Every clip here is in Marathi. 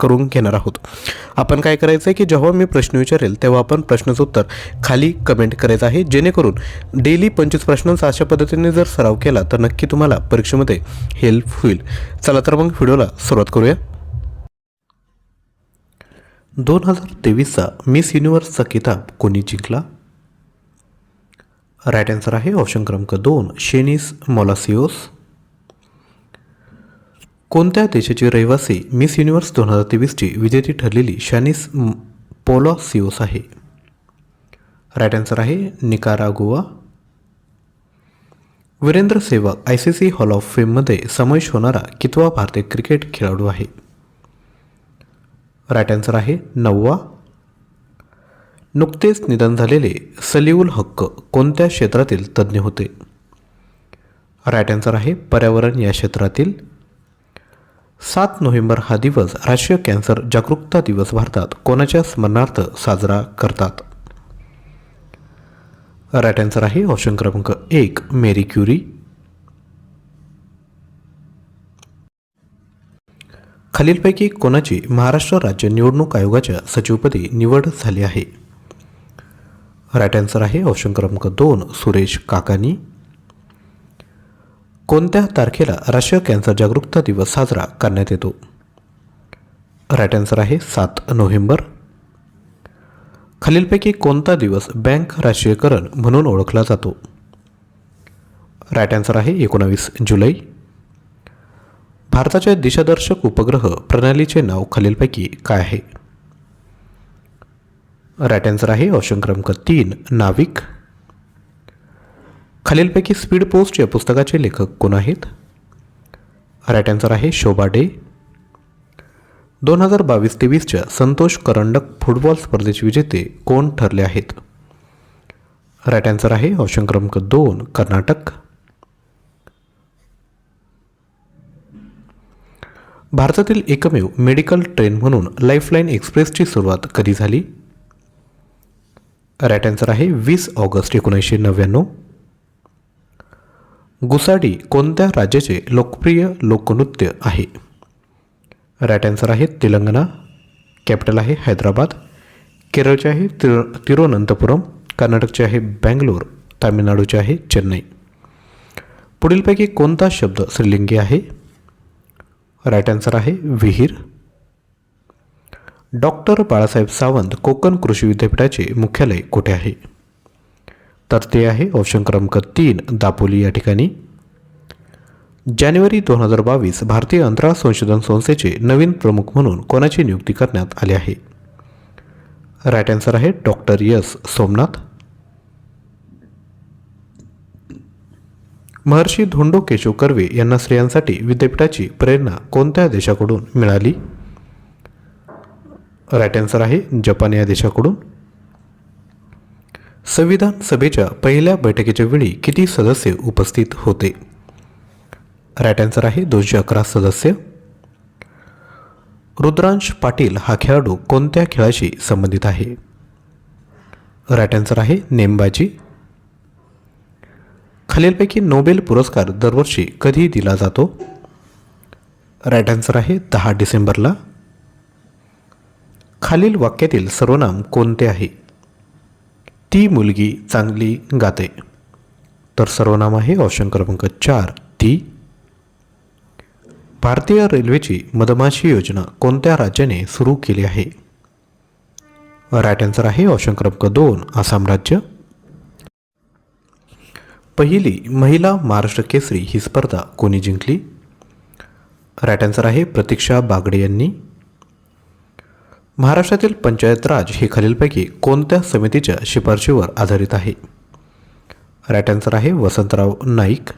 करून घेणार आहोत. आपण काय करायचं आहे की जेव्हा मी प्रश्न विचारेल तेव्हा आपण प्रश्नाचं उत्तर खाली कमेंट करायचं आहे. जेणेकरून डेली पंचवीस प्रश्नांचा अशा पद्धतीने जर सराव केला तर नक्की तुम्हाला परीक्षेमध्ये हेल्प होईल. चला तर मग व्हिडिओला सुरुवात करूया. दोन हजार तेवीसचा मिस युनिव्हर्सचा किताब कोणी जिंकला? राईट आन्सर आहे ऑप्शन क्रमांक दोन शेनिस मोलासिओस. कोणत्या देशाची रहिवासी मिस युनिव्हर्स दोन हजार तेवीसची विजेती ठरलेली शॅनिस पोलॉसिओस आहे? राईट आन्सर आहे Nicaragua Virender Sehwag ICC hall of hall of फेममध्ये समावेश होणारा कितवा भारतीय क्रिकेट खेळाडू आहे? राईट आन्सर आहे नववा. नुकतेच निधन झालेले सलीउल हक्क कोणत्या क्षेत्रातील तज्ज्ञ होते? राईट आन्सर आहे पर्यावरण या क्षेत्रातील. सात नोव्हेंबर हा दिवस राष्ट्रीय कॅन्सर जागरूकता दिवस भारतात कोणाच्या स्मरणार्थ साजरा करतात? राईट आन्सर आहे ऑप्शन क्रमांक एक मेरी क्युरी खालीलपैकी कोणाची महाराष्ट्र राज्य निवडणूक आयोगाच्या सचिवपदी निवड झाली आहे? राईट आन्सर आहे ऑप्शन क्रमांक दोन सुरेश काकानी. कोणत्या तारखेला राष्ट्रीय कॅन्सर जागरूकता दिवस साजरा करण्यात येतो? राईट आन्सर आहे सात नोव्हेंबर. खालीलपैकी कोणता दिवस बँक राष्ट्रीयकरण म्हणून ओळखला जातो? राईट आन्सर आहे एकोणावीस जुलै. भारताच्या दिशादर्शक उपग्रह प्रणालीचे नाव खालीलपैकी काय आहे? राईट आन्सर आहे ऑप्शन क्रमांक तीन नाविक. खालीलपैकी स्पीड पोस्ट या पुस्तकाचे लेखक कोण आहेत? राईट आन्सर आहे शोभा डे. दोन हजार बावीस तेवीसच्या संतोष करंडक फुटबॉल स्पर्धेचे विजेते कोण ठरले आहेत? राईट आन्सर आहे ऑप्शन क्रमांक दोन कर्नाटक. भारतातील एकमेव मेडिकल ट्रेन म्हणून लाईफलाईन एक्सप्रेसची सुरुवात कधी झाली? राईट आन्सर आहे वीस ऑगस्ट एकोणीसशे नव्याण्णव. गुसाडी कोणत्या राज्याचे लोकप्रिय लोकनृत्य आहे? राईट आन्सर आहे तेलंगणा. कॅपिटल आहे हैदराबाद. केरळचे आहे तिर तिरुवनंतपुरम. कर्नाटकचे आहे बँगलोर. तामिळनाडूचे आहे चेन्नई. पुढीलपैकी कोणता शब्द श्रीलिंगी आहे? राईट आन्सर आहे विहीर. डॉक्टर बाळासाहेब सावंत कोकण कृषी विद्यापीठाचे मुख्यालय कुठे आहे? तर ते आहे ऑप्शन क्रमांक तीन दापोली या ठिकाणी. जानेवारी दोन हजार बावीस भारतीय अंतराळ संशोधन संस्थेचे नवीन प्रमुख म्हणून कोणाची नियुक्ती करण्यात आली आहे? राईट आन्सर आहे डॉक्टर यस सोमनाथ. महर्षी धोंडो केशव कर्वे यांना स्त्रियांसाठी विद्यापीठाची प्रेरणा कोणत्या देशाकडून मिळाली? राईट आन्सर आहे जपान या देशाकडून. संविधान सभेच्या पहिल्या बैठकीच्या वेळी किती सदस्य उपस्थित होते? राईट आन्सर आहे दोनशे अकरा सदस्य. रुद्रांश पाटील हा खेळाडू कोणत्या खेळाशी संबंधित आहे? राईट आन्सर आहे नेमबाजी. खालीलपैकी नोबेल पुरस्कार दरवर्षी कधी दिला जातो? राईट आन्सर आहे दहा डिसेंबरला. खालील वाक्यातील सर्वनाम कोणते आहे? ती मुलगी चांगली गाते. तर सर्वनाम आहे ऑप्शन क्रमांक चार ती. भारतीय रेल्वेची मधमाशी योजना कोणत्या राज्याने सुरू केली आहे? राईट आन्सर आहे ऑप्शन क्रमांक दोन आसाम राज्य. पहिली महिला महाराष्ट्र केसरी ही स्पर्धा कोणी जिंकली? राईट आन्सर आहे प्रतीक्षा बागडे यांनी. महाराष्ट्रातील पंचायत राज हे खालीलपैकी कोणत्या समितीच्या शिफारशीवर आधारित आहे? राईट आन्सर आहे वसंतराव नाईक.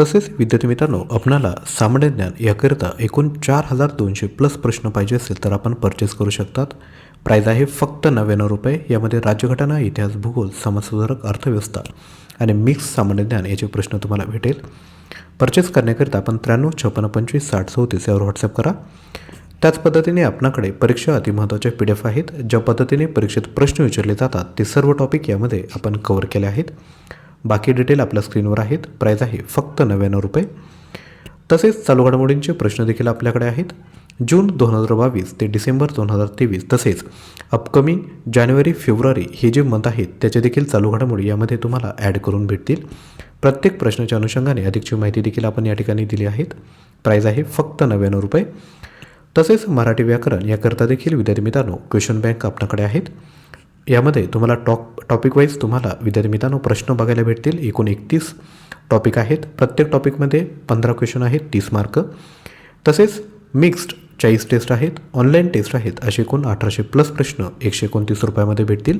तसेच विद्यार्थी मित्रांनो आपणाला सामान्य ज्ञान याकरिता एकूण चार हजार दोनशे प्लस प्रश्न पाहिजे असेल तर आपण परचेस करू शकतात. प्राईज आहे फक्त नव्याण्णव रुपये. यामध्ये राज्यघटना इतिहास भूगोल समाजसुधारक अर्थव्यवस्था आणि मिक्स सामान्य ज्ञान याचे प्रश्न तुम्हाला भेटेल. परचेस करण्याकरिता आपण त्र्याण्णव छप्पन्न पंचवीस साठ चौतीस यावर व्हॉट्सअप करा. त्याच पद्धतीने आपणाकडे परीक्षा अति महत्त्वाच्या पी डी एफ आहेत. ज्या पद्धतीने परीक्षेत प्रश्न विचारले जातात ते सर्व टॉपिक यामध्ये आपण कवर केले आहेत. बाकी डिटेल आपल्या स्क्रीनवर आहेत. प्राईज आहे फक्त नव्याण्णव रुपये. तसेच चालू घडामोडींचे प्रश्न देखील आपल्याकडे आहेत. जून दोन हजार बावीस ते डिसेंबर दोन हजार तेवीस तसेच अपकमिंग जानेवारी फेब्रुवारी हे जे मंथ आहेत त्याचे देखील चालू घडामोडी यामध्ये तुम्हाला ॲड करून भेटतील. प्रत्येक प्रश्नाच्या अनुषंगाने अधिकची माहिती देखील आपण या ठिकाणी दिली आहेत. प्राईज आहे फक्त नव्याण्णव रुपये. तसेच मराठी व्याकरण याकरता देखील विद्यार्थी मित्रांनो क्वेश्चन बँक आपल्याकडे आहेत. यामध्ये तुम्हाला टॉप टॉपिक वाईज तुम्हाला विद्यार्थी मित्रांनो प्रश्न बघायला भेटतील. एकूण एकतीस टॉपिक आहेत. प्रत्येक टॉपिकमध्ये पंधरा क्वेश्चन आहेत तीस मार्क तसेच मिक्स्ड चाळीस टेस्ट आहेत ऑनलाईन टेस्ट आहेत असे एकूण अठराशे प्लस प्रश्न एकशे एकोणतीस रुपयामध्ये भेटतील.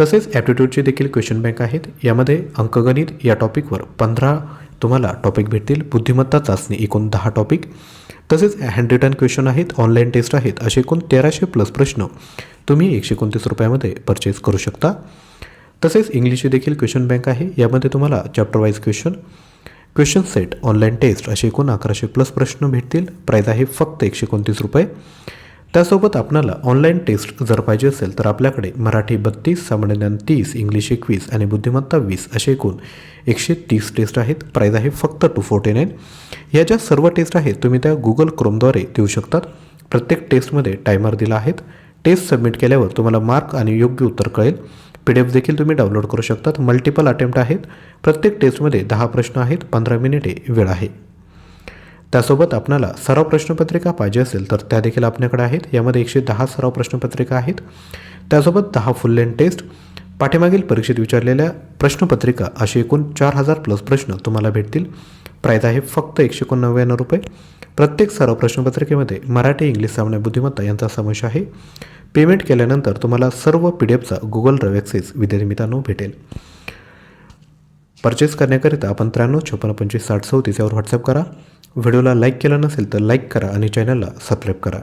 तसेच ॲप्टिट्यूडचे देखील क्वेश्चन बँक आहेत. यामध्ये अंकगणित या टॉपिकवर पंधरा तुम्हाला टॉपिक भेटतील. बुद्धिमत्ता चाचणी एकूण दहा टॉपिक तसेच हँड रिटर्न क्वेश्चन आहेत ऑनलाईन टेस्ट आहेत असे एकूण तेराशे प्लस प्रश्न तुम्ही एकशे एकोणतीस रुपयामध्ये परचेस करू शकता. तसेच इंग्लिशचे देखील क्वेश्चन बँक आहे. यामध्ये तुम्हाला chapter wise question question set online test असे एकूण अकराशे प्लस प्रश्न भेटतील. प्राईज आहे फक्त एकशे एकोणतीस रुपये. त्यासोबत आपणाला ऑनलाईन टेस्ट जर पाहिजे असेल तर आपल्याकडे मराठी बत्तीस सामान्य ज्ञान तीस इंग्लिश एकवीस आणि बुद्धिमत्ता वीस असे एकूण एकशे तीस टेस्ट आहेत. प्राईज आहे फक्त टू फोर्टी नाईन या ज्या सर्व टेस्ट आहेत तुम्ही त्या गुगल क्रोमद्वारे देऊ शकतात. प्रत्येक टेस्टमध्ये टायमर दिला आहेत टेस्ट सबमिट केल्यावर तुम्हाला मार्क आणि योग्य उत्तर कळेल. पी डी एफ देखील तुम्ही डाउनलोड करू शकतात. मल्टिपल अटेम्प्ट आहेत. प्रत्येक टेस्टमध्ये दहा प्रश्न आहेत. पंधरा मिनिटे वेळ आहे. त्यासोबत आपणाला सराव प्रश्नपत्रिका पाहिजे असेल तर त्या देखील आपल्याकडे आहेत. यामध्ये एकशे दहा सराव प्रश्नपत्रिका आहेत. त्यासोबत दहा फुल लेन टेस्ट पाठीमागील परीक्षेत विचारलेल्या प्रश्नपत्रिका असे एकूण चार हजार प्लस प्रश्न तुम्हाला भेटतील. प्राईज आहे फक्त एकशे एकोणनव्याण्णव रुपये. प्रत्येक सराव प्रश्नपत्रिकेमध्ये मराठी इंग्लिश सामान्य बुद्धिमत्ता यांचा समावेश आहे. पेमेंट केल्यानंतर तुम्हाला सर्व पी डी एफचा गुगल ड्राईव्ह ॲक्सेस विद्यानिमित्तानं भेटेल. परचेस करण्याकरिता आपण त्र्याण्णव छप्पन्न पंचवीस साठ चौतीस यावर व्हॉट्सअप करा. व्हिडिओला लाईक केला नसेल तर लाईक करा आणि चॅनलला सबस्क्राईब करा.